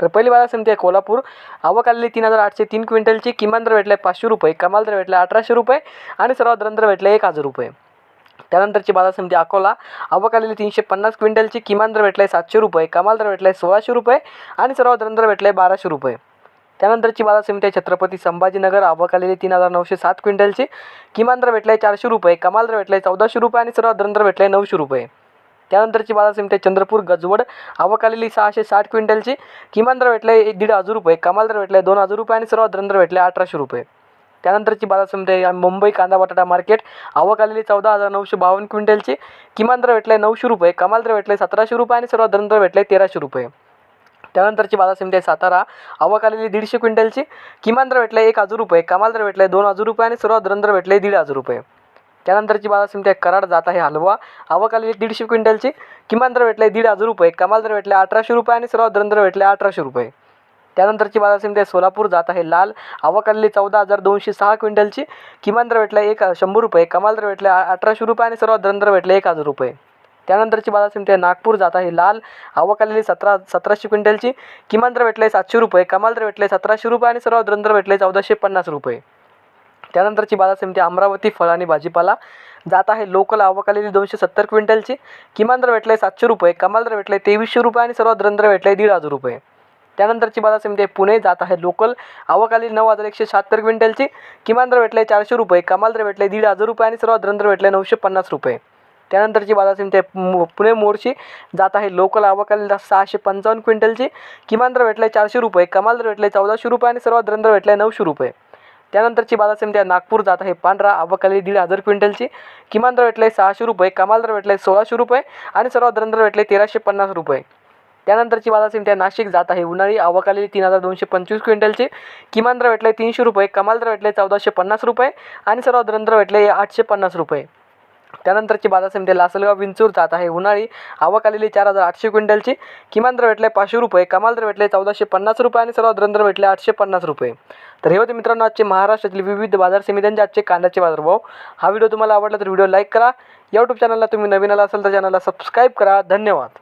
तर पहिली बाजार समिती आहे कोल्हापूर. आवक आलेली तीन हजार आठशे तीन क्विंटलची. किमान दर भेटला आहे पाचशे रुपये. कमाल दर भेटला आहे अठराशे रुपये. आणि सर्वात दर दर भेटला आहे एक हजार रुपये. त्यानंतरची बाजार समिती अकोला. आवक आलेली तीनशे पन्नास क्विंटलची. किमान दर भेटला आहे सातशे रुपये. कमाल दर भेटला आहे सोळाशे रुपये. आणि सर्वात दर दर भेटला आहे बाराशे रुपये. त्यानंतरची बाजार समिती आहे छत्रपती संभाजीनगर. आवक आलेली तीन हजार नऊशे सात क्विंटलची. किमान दर भेटला आहे चारशे रुपये. कमाल दर भेटला आहे चौदाशे रुपये. आणि सर्वात दर दर भेटला आहे नऊशे रुपये. त्यानंतरची बाजार समिती आहे चंद्रपूर गजवड. आवक आलेली सहाशे साठ क्विंटलची. किमान दर भेटला आहे दीड हजार रुपये. कमाल दर भेटला आहे दोन हजार रुपये आणि सर्वात दर दर भेटले आहे अठराशे रुपये. त्यानंतरची बाजार समिती आहे मुंबई कांदा बटाटा मार्केट. आवक आलेली चौदा हजार नऊशे बावन्न क्विंटलची. किमान दर भेटला आहे नऊशे रुपये. कमाल दर भेटला आहे सतराशे रुपये आणि सर्वात दर भेटले भेटला आहे तेराशे रुपये. त्यानंतरची बाजार समिती आहे सातारा. आवक आलेली दीडशे क्विंटलची. किमान दर भेटला आहे एक हजार रुपये. कमाल दर भेटला आहे दोन हजार रुपये आणि सर्वात दर दर भेटले आहे दीड हजार रुपये. त्यानंतरची बाजार असेल आहे कराड जात आहे हलवा. आवक आलेली दीडशे क्विंटलची. किमान दर भेटला आहे दीड हजार रुपये. कमाल दर भेटला अठराशे रुपये आणि सर्वात दर भेटले आहे अठराशे रुपये. त्यानंतरची बाजार समिती सोलापूर जात आहे लाल. आवक आलेली चौदा हजार दोनशे सहा क्विंटलची. किमान दर भेटला आहे एक शंभर रुपये. कमाल दर भेटला अठराशे रुपये आणि सर्वात दर भेटले एक हजार रुपये. त्यानंतरची बाजार समिती नागपूर जात आहे लाल. आवक आलेली सतरा सतराशे क्विंटलची. किमान दर भेटले आहे सातशे रुपये. कमाल दर भेटले आहे सतराशे रुपये आणि सर्वात दर भेटले आहे चौदाशे पन्नास रुपये. त्यानंतरची बाजार समिती अमरावती फळ आणि भाजीपाला जात आहे. लोकल आवक आलेली दोनशे सत्तर क्विंटलची. किमान दर भेटले सातशे रुपये कमाल दर भेटले तेवीसशे रुपये आणि सर्वात दर दर भेटले दीड हजार रुपये. त्यानंतरची बाजार समिती आहे पुणे जात आहे. लोकल आवक आलेली नऊ हजार एकशे शहात्तर क्विंटलची. किमान दर भेटले चारशे रुपये कमाल दर भेटले दीड हजार रुपये आणि सर्वात दर दर भेटले नऊशे पन्नास रुपये. त्यानंतरची बाजार समिती आहे पुणे मोर्शी जात आहे. लोकल आवक आलेली सहाशे पंचावन्न क्विंटलची. किमान दर भेटले चारशे रुपये कमाल दर भेटले चौदाशे रुपये आणि सर्वात दर दर भेटले नऊशे रुपये. त्यानंतरची बाजार समिती आहे नागपूर जात आहे. पांढरा अवकाली दीड हजार क्विंटलची. किमान दर आहे सहाशे रुपये कमाल दर आहे सोळाशे रुपये आणि सर्वात दर भेटले तेराशे पन्नास रुपये. त्यानंतरची बाजार समिती आहे नाशिक जात आहे. उन्हाळी अवकाली तीन हजार दोनशे पंचवीस क्विंटलची. किमान दर भेटले तीनशे रुपये कमाल दर भेटले चौदाशे पन्नास रुपये आणि सर्वात दर दर भेटले आठशे पन्नास रुपये. त्यानंतरची बाजार समिती लासलगाव विंचूर जात आहे उन्हाळी. आवक आलेली चार हजार आठशे क्विंटलची. किमान दर भेटले पाचशे रुपये कमाल दर भेटले चौदाशे पन्नास रुपये आणि सर्वात दर दर भेटले आठशे पन्नास रुपये. तर हे होते मित्रांनो आजचे महाराष्ट्रातील विविध बाजार समित्यांचे आजचे कांद्याचे बाजारभाव. हा व्हिडिओ तुम्हाला आवडला तर व्हिडिओ लाईक करा. यूट्यूब चॅनलला तुम्ही नवीन आला असाल तर चॅनलला सबस्क्राईब करा. धन्यवाद.